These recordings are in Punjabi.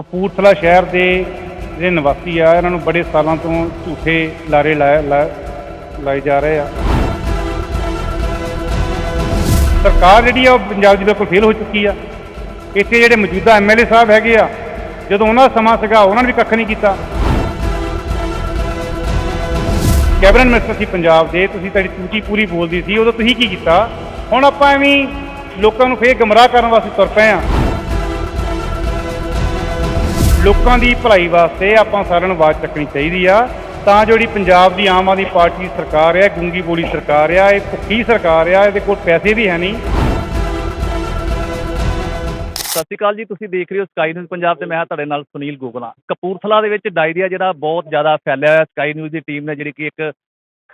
ਕਪੂਰਥਲਾ ਸ਼ਹਿਰ ਦੇ ਜਿਹੜੇ ਨਿਵਾਸੀ ਆ, ਇਹਨਾਂ ਨੂੰ ਬੜੇ ਸਾਲਾਂ ਤੋਂ ਝੂਠੇ ਲਾਰੇ ਲਾਏ ਲਾ- ਲਾਏ ਜਾ ਰਹੇ ਆ। ਸਰਕਾਰ ਜਿਹੜੀ ਆ, ਉਹ ਪੰਜਾਬ ਦੀ ਬਿਲਕੁਲ ਫੇਲ ਹੋ ਚੁੱਕੀ ਆ। ਇੱਥੇ ਜਿਹੜੇ ਮੌਜੂਦਾ ਐਮਐਲਏ ਸਾਹਿਬ ਹੈਗੇ ਆ, ਜਦੋਂ ਉਹਨਾਂ ਦਾ ਸਮਾਂ ਸੀਗਾ, ਉਹਨਾਂ ਨੇ ਵੀ ਕੱਖ ਨਹੀਂ ਕੀਤਾ। ਕੈਬਨਿਟ ਮਿਨਿਸਟਰ ਸੀ ਪੰਜਾਬ ਦੇ, ਤੁਸੀਂ ਤੁਹਾਡੀ ਟੂਟੀ ਪੂਰੀ ਬੋਲਦੀ ਸੀ, ਉਦੋਂ ਤੁਸੀਂ ਕੀ ਕੀਤਾ? ਹੁਣ ਆਪਾਂ ਐਵੇਂ ਲੋਕਾਂ ਨੂੰ ਫੇਰ ਗਮਰਾਹ ਕਰਨ ਵਾਸਤੇ ਤੁਰ ਪਏ ਆ। ਲੋਕਾਂ ਦੀ ਭਲਾਈ ਵਾਸਤੇ ਆਪਾਂ ਸਾਰਿਆਂ ਨੂੰ ਆਵਾਜ਼ ਚੱਕਣੀ ਚਾਹੀਦੀ ਆ। ਤਾਂ ਜਿਹੜੀ ਪੰਜਾਬ ਦੀ ਆਮ ਆਦਮੀ ਪਾਰਟੀ ਸਰਕਾਰ ਆ ਇਹ ਗੁੰਗੀ ਬੋਲੀ ਸਰਕਾਰ ਆ, ਇਹ ਭੁੱਖੀ ਸਰਕਾਰ ਆ, ਇਹਦੇ ਕੋਲ ਪੈਸੇ ਵੀ ਹੈ ਨਹੀਂ। ਸਤਿ ਸ਼੍ਰੀ ਅਕਾਲ ਜੀ, ਤੁਸੀਂ ਦੇਖ ਰਹੇ ਹੋ ਸਕਾਈ ਨਿਊਜ਼ ਪੰਜਾਬ ਤੇ ਮੈਂ ਤੁਹਾਡੇ ਨਾਲ ਸੁਨੀਲ ਗੋਗਲਾ। ਕਪੂਰਥਲਾ ਦੇ ਵਿੱਚ ਡਾਇਰੀਆ ਜਿਹੜਾ ਬਹੁਤ ਜ਼ਿਆਦਾ ਫੈਲਿਆ ਹੋਇਆ ਸਕਾਈ ਨਿਊਜ਼ ਦੀ ਟੀਮ ਨੇ, ਜਿਹੜੀ ਕਿ ਇੱਕ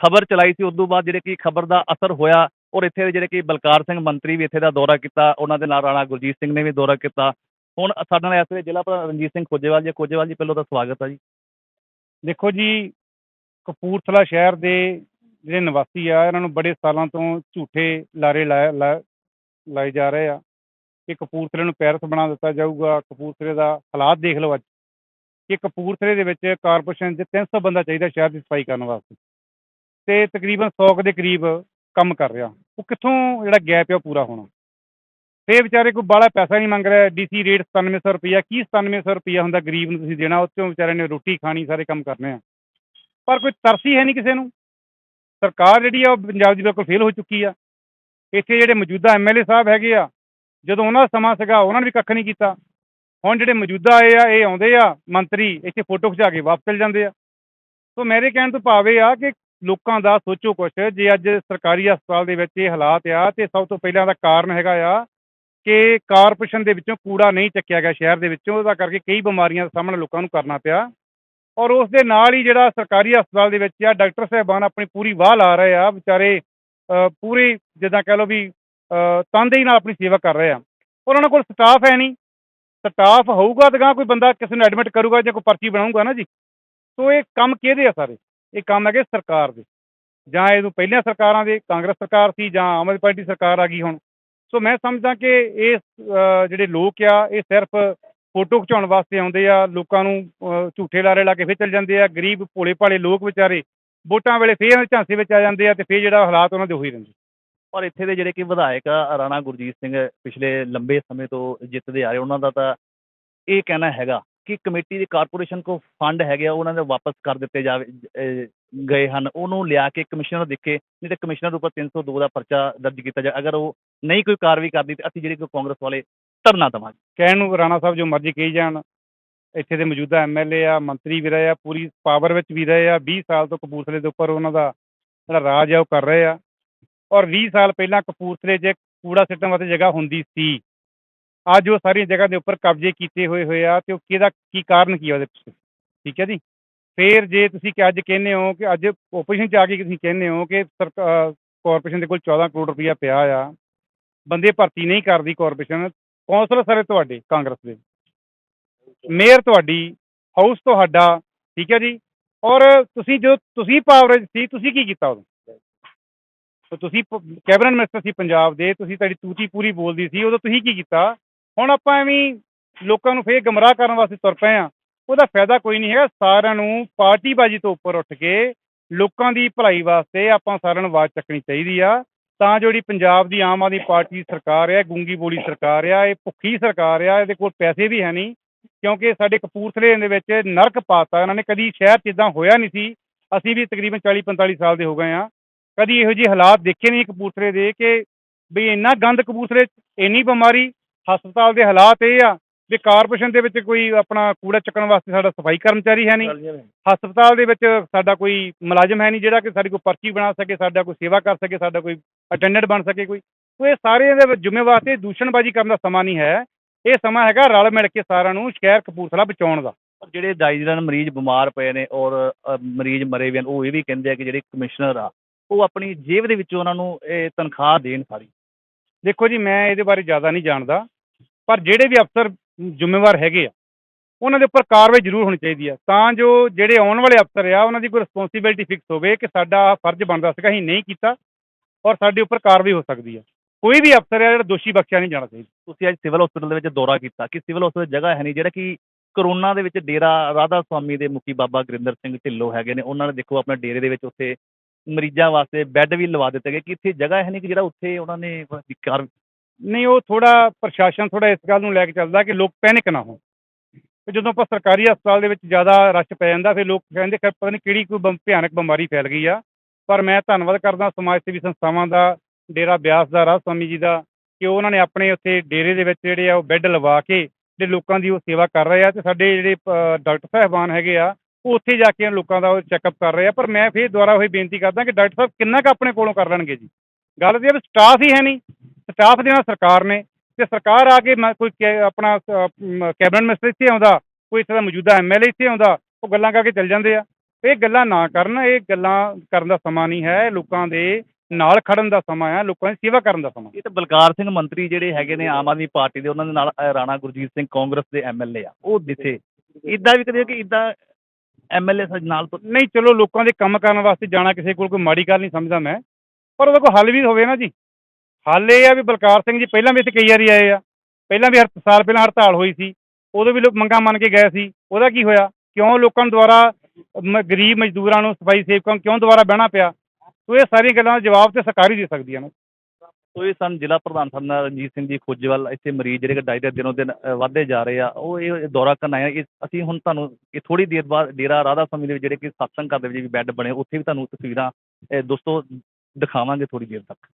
ਖਬਰ ਚਲਾਈ ਸੀ ਉਸ ਤੋਂ ਬਾਅਦ ਜਿਹੜੇ ਕਿ ਖਬਰ ਦਾ ਅਸਰ ਹੋਇਆ, ਔਰ ਇੱਥੇ ਦੇ ਜਿਹੜੇ ਕਿ ਬਲਕਾਰ ਸਿੰਘ ਮੰਤਰੀ ਵੀ ਇੱਥੇ ਦਾ ਦੌਰਾ ਕੀਤਾ, ਉਹਨਾਂ ਦੇ ਨਾਲ ਰਾਣਾ ਗੁਰਜੀਤ ਸਿੰਘ ਨੇ ਵੀ ਦੌਰਾ ਕੀਤਾ। ਹੁਣ ਸਾਡੇ ਨਾਲ ਇਸ ਵੇਲੇ ਜ਼ਿਲ੍ਹਾ ਪ੍ਰਧਾਨ ਰਣਜੀਤ ਸਿੰਘ ਖੋਜੇਵਾਲ ਜੀ ਖੋਜੇਵਾਲ ਜੀ, ਪਹਿਲਾਂ ਤਾਂ ਸਵਾਗਤ ਹੈ ਜੀ। ਦੇਖੋ ਜੀ, ਕਪੂਰਥਲਾ ਸ਼ਹਿਰ ਦੇ ਜਿਹੜੇ ਨਿਵਾਸੀ ਆ, ਇਹਨਾਂ ਨੂੰ ਬੜੇ ਸਾਲਾਂ ਤੋਂ ਝੂਠੇ ਲਾਰੇ ਲਾਏ ਲਾ- ਲਾਏ ਜਾ ਰਹੇ ਆ ਕਿ ਕਪੂਰਥਲੇ ਨੂੰ ਪੈਰਸ ਬਣਾ ਦਿੱਤਾ ਜਾਊਗਾ। ਕਪੂਰਥਲੇ ਦਾ ਹਾਲਾਤ ਦੇਖ ਲਓ ਅੱਜ। ਕਿ ਕਪੂਰਥਲੇ ਦੇ ਵਿੱਚ ਕਾਰਪੋਰੇਸ਼ਨ ਦੇ 300 ਬੰਦਾ ਚਾਹੀਦਾ ਸ਼ਹਿਰ ਦੀ ਸਫ਼ਾਈ ਕਰਨ ਵਾਸਤੇ। ਤੇ ਤਕਰੀਬਨ 100 ਕੁ ਦੇ ਕਰੀਬ ਕੰਮ ਕਰ ਰਿਹਾ। ਉਹ ਕਿੱਥੋਂ ਜਿਹੜਾ ਗੈਪ ਆ ਉਹ ਪੂਰਾ ਹੋਣਾ। ਫੇਰ ਵਿਚਾਰੇ ਕੋਈ ਬਾਹਲਾ ਪੈਸਾ ਨਹੀਂ ਮੰਗ ਰਿਹਾ ਡੀਸੀ ਰੇਟ 9700 ਰੁਪਈਆ, ਕੀ 9700 ਰੁਪਈਆ ਹੁੰਦਾ ਗਰੀਬ ਨੂੰ ਤੁਸੀਂ ਦੇਣਾ ਉਹ 'ਚੋਂ ਵਿਚਾਰੇ ਨੇ ਰੋਟੀ ਖਾਣੀ, ਸਾਰੇ ਕੰਮ ਕਰਨੇ ਆ। ਪਰ ਕੋਈ ਤਰਸੀ ਹੈ ਨਹੀਂ ਕਿਸੇ ਨੂੰ। ਸਰਕਾਰ ਜਿਹੜੀ ਆ, ਉਹ ਪੰਜਾਬ ਦੀ ਬਿਲਕੁਲ ਫੇਲ ਹੋ ਚੁੱਕੀ ਆ। ਇੱਥੇ ਜਿਹੜੇ ਮੌਜੂਦਾ ਐਮਐਲਏ ਸਾਹਿਬ ਹੈਗੇ ਆ, ਜਦੋਂ ਉਹਨਾਂ ਦਾ ਸਮਾਂ ਸੀਗਾ, ਉਹਨਾਂ ਨੇ ਵੀ ਕੱਖ ਨਹੀਂ ਕੀਤਾ। ਹੁਣ ਜਿਹੜੇ ਮੌਜੂਦਾ ਆਏ ਆ, ਇਹ ਆਉਂਦੇ ਆ, ਮੰਤਰੀ ਇੱਥੇ ਫੋਟੋ ਖਿਚਾ ਕੇ ਵਾਪਸ ਚਲ ਜਾਂਦੇ ਆ। ਸੋ ਮੇਰੇ ਕਹਿਣ ਤੋਂ ਭਾਵ ਇਹ ਆ ਕਿ ਲੋਕਾਂ ਦਾ ਸੋਚੋ ਕੁਛ, ਜੇ ਅੱਜ ਸਰਕਾਰੀ ਹਸਪਤਾਲ ਦੇ ਵਿੱਚ ਇਹ ਹਾਲਾਤ ਆ, ਤੇ ਸਭ ਤੋਂ ਪਹਿਲਾਂ ਦਾ ਕਾਰਨ ਹੈਗਾ ਆ ਕਿ ਕਾਰਪੋਰੇਸ਼ਨ ਦੇ ਵਿੱਚੋਂ ਕੂੜਾ ਨਹੀਂ ਚੱਕਿਆ ਗਿਆ ਸ਼ਹਿਰ ਦੇ ਵਿੱਚੋਂ ਉਹਦਾ ਕਰਕੇ ਕਈ ਬਿਮਾਰੀਆਂ ਦਾ ਸਾਹਮਣਾ ਲੋਕਾਂ ਨੂੰ ਕਰਨਾ ਪਿਆ। ਔਰ ਉਸ ਦੇ ਨਾਲ ਹੀ ਜਿਹੜਾ ਸਰਕਾਰੀ ਹਸਪਤਾਲ ਦੇ ਵਿੱਚ ਆ ਡਾਕਟਰ ਸਾਹਿਬਾਨ ਆਪਣੀ ਪੂਰੀ ਵਾਹ ਲਾ ਰਹੇ ਆ ਵਿਚਾਰੇ ਅ, ਪੂਰੀ ਜਿੱਦਾਂ ਕਹਿ ਲਓ ਵੀ ਤਨਦੇਹੀ ਨਾਲ ਆਪਣੀ ਸੇਵਾ ਕਰ ਰਹੇ ਆ। ਔਰ ਉਹਨਾਂ ਕੋਲ ਸਟਾਫ ਹੈ ਨਹੀਂ। ਸਟਾਫ ਹੋਊਗਾ ਤਾਂ ਕੋਈ ਬੰਦਾ ਕਿਸੇ ਨੂੰ ਐਡਮਿਟ ਕਰੂਗਾ ਜਾਂ ਕੋਈ ਪਰਚੀ ਬਣਾਊਗਾ ਨਾ ਜੀ। ਸੋ ਇਹ ਕੰਮ ਕਿਹਦੇ ਆ ਸਾਰੇ? ਇਹ ਕੰਮ ਹੈਗੇ ਸਰਕਾਰ ਦੇ। ਜਾਂ ਇਹਨੂੰ ਤੋਂ ਪਹਿਲੀਆਂ ਸਰਕਾਰਾਂ ਦੇ ਕਾਂਗਰਸ ਸਰਕਾਰ ਸੀ ਜਾਂ ਆਮ ਆਦਮੀ ਪਾਰਟੀ ਸਰਕਾਰ ਆ ਗਈ ਹੁਣ। ਸੋ ਮੈਂ ਸਮਝਦਾ ਕਿ ਇਹ ਜਿਹੜੇ ਲੋਕ ਆ, ਇਹ ਸਿਰਫ ਫੋਟੋ ਖਿਚਾਉਣ ਵਾਸਤੇ ਆਉਂਦੇ ਆ, ਲੋਕਾਂ ਨੂੰ ਝੂਠੇ ਲਾਰੇ ਲਾ ਕੇ ਫਿਰ ਚੱਲ ਜਾਂਦੇ ਆ, ਗਰੀਬ, ਭੋਲੇ ਭਾਲੇ ਲੋਕ ਵਿਚਾਰੇ ਵੋਟਾਂ ਵੇਲੇ ਫੇਰ ਝਾਂਸੇ ਵਿੱਚ ਆ ਜਾਂਦੇ ਆ ਤੇ ਫੇਰ ਜਿਹੜਾ ਹਾਲਾਤ ਉਹਨਾਂ ਦੇ ਉਹੀ ਰਹਿੰਦੇ। ਔਰ ਇੱਥੇ ਦੇ ਜਿਹੜੇ ਕਿ ਵਿਧਾਇਕ ਆ, ਰਾਣਾ ਗੁਰਜੀਤ ਸਿੰਘ ਪਿਛਲੇ ਲੰਬੇ ਸਮੇਂ ਤੋਂ ਜਿੱਤਦੇ ਆ ਰਹੇ, ਉਹਨਾਂ ਦਾ ਤਾਂ ਇਹ ਕਹਿਣਾ ਹੈਗਾ ਕਿ ਕਮੇਟੀ ਦੇ ਕਾਰਪੋਰੇਸ਼ਨ ਕੋ ਫੰਡ ਹੈਗੇ ਆ, ਉਹਨਾਂ ਦੇ ਵਾਪਸ ਕਰ ਦਿੱਤੇ ਜਾਵੇ ਗਏ ਹਨ। ਉਹਨੂੰ ਲਿਆ ਕੇ ਕਮਿਸ਼ਨਰ ਦੇਖੇ, ਨਹੀਂ ਤੇ ਕਮਿਸ਼ਨਰ ਉੱਪਰ 302 ਦਾ ਪਰਚਾ ਦਰਜ ਕੀਤਾ ਜਾ ਅਗਰ ਉਹ ਨਹੀਂ ਕੋਈ ਕਾਰਵਾਈ ਕਰਦੀ ਤੇ ਅਸੀਂ ਜਿਹੜੇ ਕੋਈ ਕਾਂਗਰਸ ਵਾਲੇ ਧਰਨਾ ਦੇਵਾਂਗੇ। ਕਹਿਣ ਨੂੰ ਰਾਣਾ ਸਾਹਿਬ ਜੋ ਮਰਜ਼ੀ ਕਹੀ ਜਾਣ, ਇੱਥੇ ਦੇ ਮੌਜੂਦਾ ਐਮਐਲਏ ਆ, ਮੰਤਰੀ ਵੀ ਰਹੇ ਆ, ਪੂਰੀ ਪਾਵਰ ਵਿੱਚ ਵੀ ਰਹੇ ਆ 20 ਸਾਲ ਤੋਂ ਕਪੂਰਥਲੇ ਦੇ ਉੱਪਰ ਉਹਨਾਂ ਦਾ ਜਿਹੜਾ ਰਾਜ ਆ ਉਹ ਕਰ ਰਹੇ ਆ। ਔਰ 20 ਸਾਲ ਪਹਿਲਾਂ ਕਪੂਰਥਲੇ 'ਚ ਕੂੜਾ ਸਿੱਟਣ ਵਾਸਤੇ ਜਗ੍ਹਾ ਹੁੰਦੀ ਸੀ। ਅੱਜ ਉਹ ਸਾਰੀਆਂ ਜਗ੍ਹਾ ਦੇ ਉੱਪਰ ਕਬਜ਼ੇ ਕੀਤੇ ਹੋਏ ਹੋਏ ਆ ਤੇ ਉਹ ਕਿਹਦਾ, ਕੀ ਕਾਰਨ ਕੀ ਆ ਉਹਦੇ ਪਿੱਛੇ? ਠੀਕ ਹੈ ਜੀ? ਫੇਰ ਜੇ ਤੁਸੀਂ ਕਿ ਅੱਜ ਕਹਿੰਦੇ ਹੋ ਕਿ ਅੱਜ ਓਪੋਜੀਸ਼ਨ 'ਚ ਆ ਕੇ ਤੁਸੀਂ ਕਹਿੰਦੇ ਹੋ ਕਿ ਸਰਕਾਰ ਕਾਰਪੋਰੇਸ਼ਨ ਦੇ ਕੋਲ 14 ਕਰੋੜ ਰੁਪਇਆ ਪਿਆ ਆ ਬੰਦੇ ਭਰਤੀ ਨਹੀਂ ਕਰਦੀ ਕਾਰਪੋਰੇਸ਼ਨ ਕੌਂਸਲਰ ਸਾਰੇ ਤੁਹਾਡੇ, ਕਾਂਗਰਸ ਦੇ। ਮੇਅਰ ਤੁਹਾਡੀ ਹਾਊਸ ਤੁਹਾਡਾ, ਠੀਕ ਹੈ ਜੀ? ਔਰ ਤੁਸੀਂ ਜਦੋਂ ਤੁਸੀਂ ਪਾਵਰ ਸੀ, ਤੁਸੀਂ ਕੀ ਕੀਤਾ ਉਦੋਂ? ਤਾਂ ਤੁਸੀਂ ਕੈਬਨਿਟ ਮਿਨਿਸਟਰ ਸੀ ਪੰਜਾਬ ਦੇ, ਤੁਸੀਂ ਤੁਹਾਡੀ ਤੂਤੀ ਪੂਰੀ ਬੋਲਦੀ ਸੀ, ਉਦੋਂ ਤੁਸੀਂ ਕੀ ਕੀਤਾ? ਹੁਣ ਆਪਾਂ ਐਵੇਂ ਲੋਕਾਂ ਨੂੰ ਫੇਰ ਗਮਰਾਹ ਕਰਨ ਵਾਸਤੇ ਤੁਰ ਪਏ ਆ ਉਹਦਾ ਫਾਇਦਾ ਕੋਈ ਨਹੀਂ ਹੈਗਾ, ਸਾਰਿਆਂ ਨੂੰ ਪਾਰਟੀਬਾਜ਼ੀ ਤੋਂ ਉੱਪਰ ਉੱਠ ਕੇ ਲੋਕਾਂ ਦੀ ਭਲਾਈ ਵਾਸਤੇ ਆਪਾਂ ਸਾਰਿਆਂ ਨੂੰ ਆਵਾਜ਼ ਚੱਕਣੀ ਚਾਹੀਦੀ ਆ। ਤਾਂ ਜਿਹੜੀ ਪੰਜਾਬ ਦੀ ਆਮ ਆਦਮੀ ਪਾਰਟੀ ਦੀ ਸਰਕਾਰ ਆ ਇਹ ਗੁੰਗੀ ਬੋਲੀ ਸਰਕਾਰ ਆ, ਇਹ ਭੁੱਖੀ ਸਰਕਾਰ ਆ, ਇਹਦੇ ਕੋਲ ਪੈਸੇ ਵੀ ਹੈ ਨਹੀਂ, ਕਿਉਂਕਿ ਸਾਡੇ ਕਪੂਰਥਲੇ ਦੇ ਵਿੱਚ ਨਰਕ ਪਾਤਾ, ਇਹਨਾਂ ਨੇ ਕਦੀ ਸ਼ਹਿਰ 'ਚ ਇਦਾਂ ਹੋਇਆ ਨਹੀਂ ਸੀ, ਅਸੀਂ ਵੀ ਤਕਰੀਬਨ 40 45 ਸਾਲ ਦੇ ਹੋ ਗਏ ਆ ਕਦੀ ਇਹੋ ਜਿਹੇ ਹਾਲਾਤ ਦੇਖੇ ਨਹੀਂ ਕਪੂਰਥਲੇ ਦੇ ਕਿ ਵੀ ਇੰਨਾ ਗੰਦ ਕਪੂਰਥਲੇ ਇੰਨੀ ਬਿਮਾਰੀ, ਹਸਪਤਾਲ ਦੇ ਹਾਲਾਤ ਇਹ ਆ ਵੀ ਕਾਰਪੋਰੇਸ਼ਨ ਦੇ ਵਿੱਚ ਕੋਈ ਆਪਣਾ ਕੂੜਾ ਚੱਕਣ ਵਾਸਤੇ ਸਾਡਾ ਸਫ਼ਾਈ ਕਰਮਚਾਰੀ ਹੈ ਨਹੀਂ ਹਸਪਤਾਲ ਦੇ ਵਿੱਚ ਸਾਡਾ ਕੋਈ ਮੁਲਾਜ਼ਮ ਹੈ ਨਹੀਂ ਜਿਹੜਾ ਕਿ ਸਾਡੀ ਕੋਈ ਪਰਚੀ ਬਣਾ ਸਕੇ ਸਾਡਾ ਕੋਈ ਸੇਵਾ ਕਰ ਸਕੇ ਸਾਡਾ ਕੋਈ ਅਟੈਂਡੈਂਟ ਬਣ ਸਕੇ ਕੋਈ। ਸੋ ਇਹ ਸਾਰੇ ਦੇ ਜ਼ਿੰਮੇਵਾਰ ਤੇ ਦੂਸ਼ਣਬਾਜ਼ੀ ਕਰਨ ਦਾ ਸਮਾਂ ਨਹੀਂ ਹੈ। ਇਹ ਸਮਾਂ ਹੈਗਾ ਰਲ ਮਿਲ ਕੇ ਸਾਰਿਆਂ ਨੂੰ ਸ਼ਹਿਰ ਕਪੂਰਥਲਾ ਬਚਾਉਣ ਦਾ। ਜਿਹੜੇ ਡਾਇਜਰਨ ਮਰੀਜ਼ ਬਿਮਾਰ ਪਏ ਨੇ ਔਰ ਮਰੀਜ਼ ਮਰੇ ਵੀ ਹਨ ਉਹ ਇਹ ਵੀ ਕਹਿੰਦੇ ਆ ਕਿ ਜਿਹੜੇ ਕਮਿਸ਼ਨਰ ਆ ਉਹ ਆਪਣੀ ਜੇਬ ਦੇ ਵਿੱਚੋਂ ਉਹਨਾਂ ਨੂੰ ਇਹ ਤਨਖਾਹ ਦੇਣ ਸਾਰੀ। ਦੇਖੋ ਜੀ ਮੈਂ ਇਹਦੇ ਬਾਰੇ ਜ਼ਿਆਦਾ ਨਹੀਂ ਜਾਣਦਾ। ਪਰ ਜਿਹੜੇ ਵੀ ਅਫਸਰ ਜ਼ਿੰਮੇਵਾਰ ਹੈਗੇ ਆ। ਉਹਨਾਂ ਦੇ ਉੱਪਰ ਕਾਰਵਾਈ ਜ਼ਰੂਰ ਹੋਣੀ ਚਾਹੀਦੀ ਆ। ਤਾਂ ਜੋ ਜਿਹੜੇ ਆਉਣ ਵਾਲੇ ਅਫਸਰ ਆ, ਉਹਨਾਂ ਦੀ ਕੋਈ ਰਿਸਪੌਂਸਿਬਿਲਟੀ ਫਿਕਸ ਹੋਵੇ ਕਿ ਸਾਡਾ ਫਰਜ਼ ਬਣਦਾ ਸੀਗਾ, ਅਸੀਂ ਨਹੀਂ ਕੀਤਾ ਔਰ ਸਾਡੇ ਉੱਪਰ ਕਾਰਵਾਈ ਹੋ ਸਕਦੀ ਆ। ਕੋਈ ਵੀ ਅਫਸਰ ਆ ਜਿਹੜਾ ਦੋਸ਼ੀ ਬਖਸ਼ਿਆ ਨਹੀਂ ਜਾਣਾ ਚਾਹੀਦਾ। ਤੁਸੀਂ ਅੱਜ ਸਿਵਲ ਹਸਪੀਟਲ ਦੇ ਵਿੱਚ ਦੌਰਾ ਕੀਤਾ। ਕਿ ਸਿਵਲ ਹਸਪੀਟਲ ਜਗ੍ਹਾ ਹੈ ਨਹੀਂ ਜਿਹੜਾ ਕਿ ਕਰੋਨਾ ਦੇ ਵਿੱਚ ਡੇਰਾ ਰਾਧਾ ਸਵਾਮੀ ਦੇ ਮੁਖੀ ਬਾਬਾ ਗੁਰਿੰਦਰ ਸਿੰਘ ਢਿੱਲੋਂ ਹੈਗੇ ਨੇ। ਉਹਨਾਂ ਨੇ ਦੇਖੋ ਆਪਣੇ ਡੇਰੇ ਦੇ ਵਿੱਚ ਉੱਥੇ ਮਰੀਜ਼ਾਂ ਵਾਸਤੇ ਬੈੱਡ ਵੀ ਲਵਾ ਦਿੱਤੇ ਗਏ। ਕਿ ਇੱਥੇ ਜਗ੍ਹਾ ਹੈ ਨਹੀਂ ਕਿ ਜਿਹੜਾ ਉੱਥੇ ਉਹਨਾਂ ਨੇ ਕਰ ਨਹੀਂ ਉਹ ਥੋੜਾ ਪ੍ਰਸ਼ਾਸਨ ਥੋੜਾ ਇਸ ਗੱਲ ਨੂੰ ਲੈ ਕੇ ਚੱਲਦਾ ਕਿ ਲੋਕ ਪੈਨਿਕ ਨਾ ਹੋਣ। ਤੇ ਜਦੋਂ ਆਪਾਂ ਸਰਕਾਰੀ ਹਸਪਤਾਲ ਦੇ ਵਿੱਚ ਜ਼ਿਆਦਾ ਰਸ਼ ਪੈ ਜਾਂਦਾ ਫਿਰ ਲੋਕ ਕਹਿੰਦੇ ਕਿ ਪਤਾ ਨਹੀਂ ਕਿਹੜੀ ਕੋਈ ਬੰ- ਭਿਆਨਕ ਬਿਮਾਰੀ ਫੈਲ ਗਈ ਆ। ਪਰ ਮੈਂ ਧੰਨਵਾਦ ਕਰਦਾ ਸਮਾਜ ਸੇਵੀ ਸੰਸਥਾਵਾਂ ਦਾ ਡੇਰਾ ਬਿਆਸ ਦਾ ਰਾਜ ਸਵਾਮੀ ਜੀ ਦਾ ਕਿ ਉਹਨਾਂ ਨੇ ਆਪਣੇ ਉੱਥੇ ਡੇਰੇ ਦੇ ਵਿੱਚ ਜਿਹੜੇ ਆ ਉਹ ਬੈੱਡ ਲਵਾ ਕੇ ਤੇ ਲੋਕਾਂ ਦੀ ਉਹ ਸੇਵਾ ਕਰ ਰਹੇ ਆ ਤੇ ਸਾਡੇ ਜਿਹੜੇ ਅ, ਡਾਕਟਰ ਸਾਹਿਬਾਨ ਹੈਗੇ ਆ ਉਹ ਉੱਥੇ ਜਾ ਕੇ ਲੋਕਾਂ ਦਾ ਉਹ ਚੈੱਕਅਪ ਕਰ ਰਹੇ ਆ। ਪਰ ਮੈਂ ਫਿਰ ਦੁਬਾਰਾ ਉਹੀ ਬੇਨਤੀ ਕਰਦਾ ਕਿ ਡਾਕਟਰ ਸਾਹਿਬ ਕਿੰਨਾ ਕੁ ਆਪਣੇ ਕੋਲੋਂ ਕਰ ਲੈਣਗੇ ਜੀ। ਗੱਲ ਇਹ ਸਟਾਫ ਹੀ ਹੈ ਨਹੀਂ। ਸਟਾਫ ਦੇਣਾ ਸਰਕਾਰ ਨੇ ਤੇ ਸਰਕਾਰ ਆ ਕੇ ਕੋਈ ਆਪਣਾ ਕੈਬਨਿਟ ਮਿਨਿਸਟਰ ਇੱਥੇ ਆਉਂਦਾ ਕੋਈ ਇੱਥੇ ਦਾ ਮੌਜੂਦਾ ਐਮਐਲਏ ਇੱਥੇ ਆਉਂਦਾ ਉਹ ਗੱਲਾਂ ਕਰਕੇ ਚੱਲ ਜਾਂਦੇ ਆ। ਇਹ ਗੱਲਾਂ ਨਾ ਕਰਨ ਇਹ ਗੱਲਾਂ ਕਰਨ ਦਾ ਸਮਾਂ ਨਹੀਂ ਹੈ ਲੋਕਾਂ ਦੇ ਨਾਲ ਖੜਨ ਦਾ ਸਮਾਂ ਹੈ ਲੋਕਾਂ ਦੀ ਸੇਵਾ ਕਰਨ ਦਾ ਸਮਾਂ। ਇਹ ਤਾਂ ਬਲਕਾਰ ਸਿੰਘ ਮੰਤਰੀ ਜਿਹੜੇ ਹੈਗੇ ਨੇ ਆਮ ਆਦਮੀ ਪਾਰਟੀ ਦੇ ਉਹਨਾਂ ਦੇ ਨਾਲ ਰਾਣਾ ਗੁਰਜੀਤ ਸਿੰਘ ਕਾਂਗਰਸ ਦੇ ਐਮਐਲਏ ਆ ਉਹ ਦਿਸੇ ਇਦਾਂ ਵੀ ਕਦੇ ਕਿ ਇਦਾਂ ਐਮਐਲਏ ਨਾਲ ਤੋਂ ਨਹੀਂ ਚਲੋ ਲੋਕਾਂ ਦੇ ਕੰਮ ਕਰਨ ਵਾਸਤੇ ਜਾਣਾ ਕਿਸੇ ਕੋਲ ਕੋਈ ਮਾੜੀ ਗੱਲ ਨਹੀਂ ਸਮਝਦਾ ਮੈਂ ਪਰ ਉਹਦਾ ਕੋਈ ਹੱਲ ਵੀ ਹੋਵੇ ਨਾ ਜੀ। ਹੱਲ ਇਹ ਆ ਵੀ ਬਲਕਾਰ ਸਿੰਘ ਜੀ ਪਹਿਲਾਂ ਵੀ ਇੱਥੇ ਕਈ ਵਾਰੀ ਆਏ ਆ। ਪਹਿਲਾਂ ਵੀ ਹਰ ਸਾਲ ਪਹਿਲਾਂ ਹੜਤਾਲ ਹੋਈ ਸੀ। ਉਦੋਂ ਵੀ ਲੋਕ ਮੰਗਾਂ ਮੰਨ ਕੇ ਗਏ ਸੀ। ਉਹਦਾ ਕੀ ਹੋਇਆ? ਕਿਉਂ ਲੋਕਾਂ ਨੂੰ ਦੁਆਰਾ ਮ- ਗਰੀਬ ਮਜ਼ਦੂਰਾਂ ਨੂੰ ਸਫ਼ਾਈ ਸੇਵਕਾਂ ਨੂੰ ਕਿਉਂ ਦੁਬਾਰਾ ਬਹਿਣਾ ਪਿਆ? ਸੋ ਇਹ ਸਾਰੀਆਂ ਗੱਲਾਂ ਦਾ ਜਵਾਬ ਤੇ ਸਰਕਾਰ ਹੀ ਦੇ ਸਕਦੀ ਹੈ ਨਾ। ਸੋ ਇਹ ਸਾਨੂੰ ਜ਼ਿਲ੍ਹਾ ਪ੍ਰਧਾਨ ਸਨ ਰਣਜੀਤ ਸਿੰਘ ਜੀ ਖੋਜੇਵਾਲ ਇੱਥੇ ਮਰੀਜ਼ ਜਿਹੜੇ ਡਾਇਰੀਆ ਦਿਨੋਂ ਦਿਨ ਅ, ਵੱਧਦੇ ਜਾ ਰਹੇ ਆ ਉਹ ਇਹ ਦੌਰਾ ਕਰਨ ਆਏ ਆ। ਇਹ ਅਸੀਂ ਹੁਣ ਤੁਹਾਨੂੰ ਇਹ ਥੋੜੀ ਦੇਰ ਬਾਅਦ ਡੇਰਾ ਰਾਧਾ ਸਮੀ ਦੇ ਵਿੱਚ ਜਿਹੜੇ ਕਿ ਸਤਸੰਗ ਘਰ ਦੇ ਵਿੱਚ ਵੀ ਬੈੱਡ ਬਣੇ ਉੱਥੇ ਵੀ ਤੁਹਾਨੂੰ ਤਸਵੀਰਾਂ ਅ, ਦੋਸਤੋ ਦਿਖਾਵਾਂਗੇ ਥੋੜੀ ਦੇਰ ਤੱਕ।